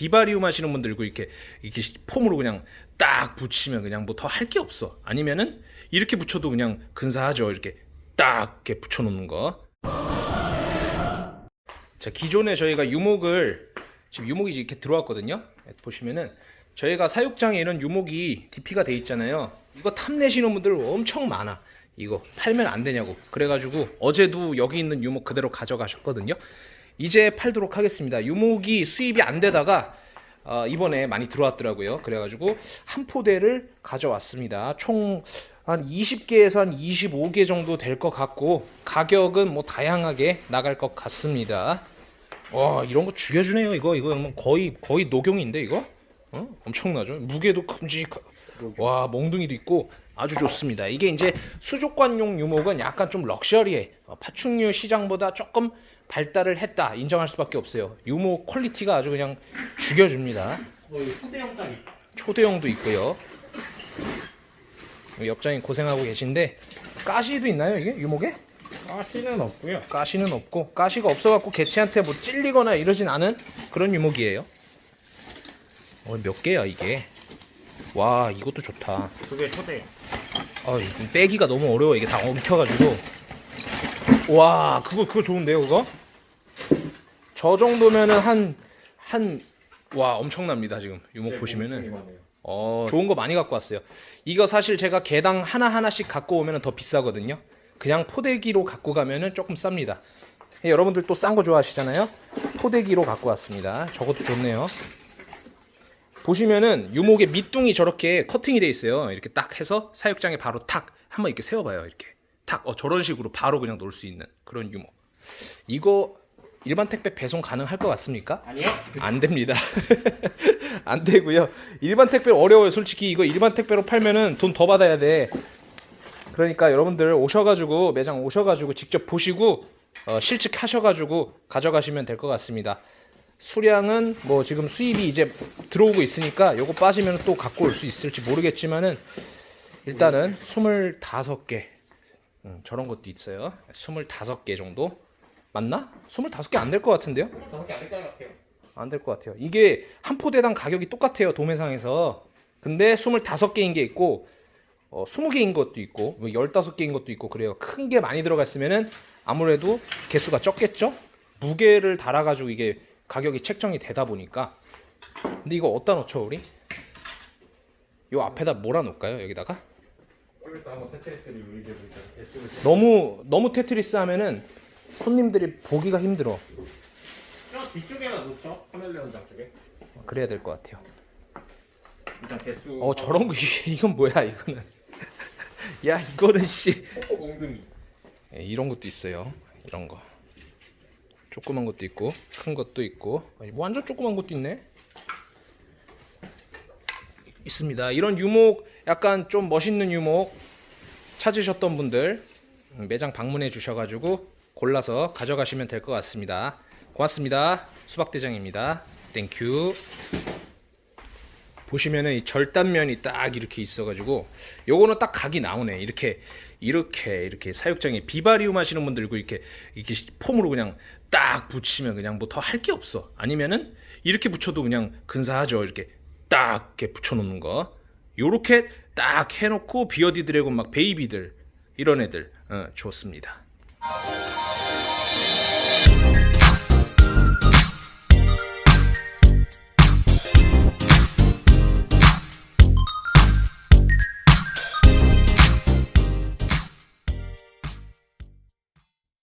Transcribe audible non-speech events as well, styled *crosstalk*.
비바리움 하시는 분들 이거 이렇게 이렇게 폼으로 그냥 딱 붙이면 그냥 뭐 더 할 게 없어. 아니면은 이렇게 붙여도 그냥 근사하죠. 이렇게 딱 이렇게 붙여 놓는 거. 자 기존에 저희가 유목을 지금 유목이 이렇게 들어왔거든요. 보시면은 저희가 사육장에 이런 유목이 DP가 돼 있잖아요. 이거 탐내시는 분들 엄청 많아. 이거 팔면 안 되냐고. 그래가지고 어제도 여기 있는 유목 그대로 가져가셨거든요. 이제 팔도록 하겠습니다. 유목이 수입이 안 되다가 어, 이번에 많이 들어왔더라고요. 그래가지고 한 포대를 가져왔습니다. 총 한 20개에서 한 25개 정도 될 것 같고 가격은 뭐 다양하게 나갈 것 같습니다. 와 이런 거 죽여주네요. 이거 이거 뭐 거의 거의 녹용인데 이거 어? 엄청나죠. 무게도 큼직. 와 몽둥이도 있고 아주 좋습니다. 이게 이제 수족관용 유목은 약간 좀 럭셔리해. 어, 파충류 시장보다 조금 발달을 했다 인정할 수밖에 없어요. 유목 퀄리티가 아주 그냥 죽여줍니다. 초대형도 있고요. 옆장이 고생하고 계신데 가시도 있나요 이게 유목에? 가시는 없고요 가시는 없고 가시가 없어갖고 개체한테 뭐 찔리거나 이러진 않은 그런 유목이에요. 어, 몇 개야 이게? 와 이것도 좋다. 그게 초대 아 이거 빼기가 너무 어려워 이게 다 엉켜가지고. 와 그거 그거 좋은데요 그거? 저 정도면은 한 한 와 엄청납니다 지금 유목 보시면은. 어, 좋은 거 많이 갖고 왔어요. 이거 사실 제가 개당 하나 하나씩 갖고 오면 더 비싸거든요. 그냥 포대기로 갖고 가면은 조금 쌉니다. 예, 여러분들 또 싼 거 좋아하시잖아요. 포대기로 갖고 왔습니다. 저것도 좋네요. 보시면은 유목의 밑둥이 저렇게 커팅이 돼 있어요. 이렇게 딱 해서 사육장에 바로 탁 한번 이렇게 세워봐요. 이렇게 탁 어, 저런 식으로 바로 그냥 놓을 수 있는 그런 유목. 이거 일반 택배 배송 가능할 것 같습니까? 아니요 안 됩니다. *laughs* 안 되고요. 일반 택배 어려워요. 솔직히 이거 일반 택배로 팔면은 돈 더 받아야 돼. 그러니까 여러분들 오셔가지고 매장 오셔가지고 직접 보시고 어, 실측하셔가지고 가져가시면 될 것 같습니다. 수량은 뭐 지금 수입이 이제 들어오고 있으니까 요거 빠지면 또 갖고 올 수 있을지 모르겠지만은 일단은 25개 음, 저런 것도 있어요. 25개 정도 맞나? 25개 안 될 것 같은데요? 다섯 개안 될 것 같아요 안 될 것 같아요. 이게 한 포대당 가격이 똑같아요. 도매상에서. 근데 25개인 게 있고 어, 20개인 것도 있고 뭐 15개인 것도 있고 그래요. 큰 게 많이 들어갔으면은 아무래도 개수가 적겠죠? 무게를 달아 가지고 이게 가격이 책정이 되다 보니까 근데 이거 어디다 넣죠, 우리? 요 앞에다 몰아 놓을까요? 여기다가? 오늘도 한번 테트리스를 개수를 너무 너무 테트리스 하면은 손님들이 보기가 힘들어. 저 뒤쪽에나 놓죠 카멜레온장 쪽에 그래야 될 것 같아요. 일단 개수 어, 저런 거 이게 이건 뭐야, 이거는. *laughs* 야, 이거는 씨. 코코 몽둥이 예, 이런 것도 있어요. 이런 거. 조그만 것도 있고 큰 것도 있고 아니, 뭐 완전 조그만 것도 있네. 있습니다. 이런 유목 약간 좀 멋있는 유목 찾으셨던 분들 음, 매장 방문해 주셔가지고 골라서 가져가시면 될 것 같습니다. 고맙습니다. 수박대장입니다. 땡큐. 보시면은 이 절단면이 딱 이렇게 있어가지고 요거는 딱 각이 나오네 이렇게 이렇게 이렇게 사육장에 비바리움 하시는 분들 이거 이렇게 이렇게 폼으로 그냥 딱 붙이면 그냥 뭐 더 할 게 없어 아니면은 이렇게 붙여도 그냥 근사하죠 이렇게 딱 이렇게 붙여놓는 거 요렇게 딱 해놓고 비어디 드래곤 막 베이비들 이런 애들 어, 좋습니다.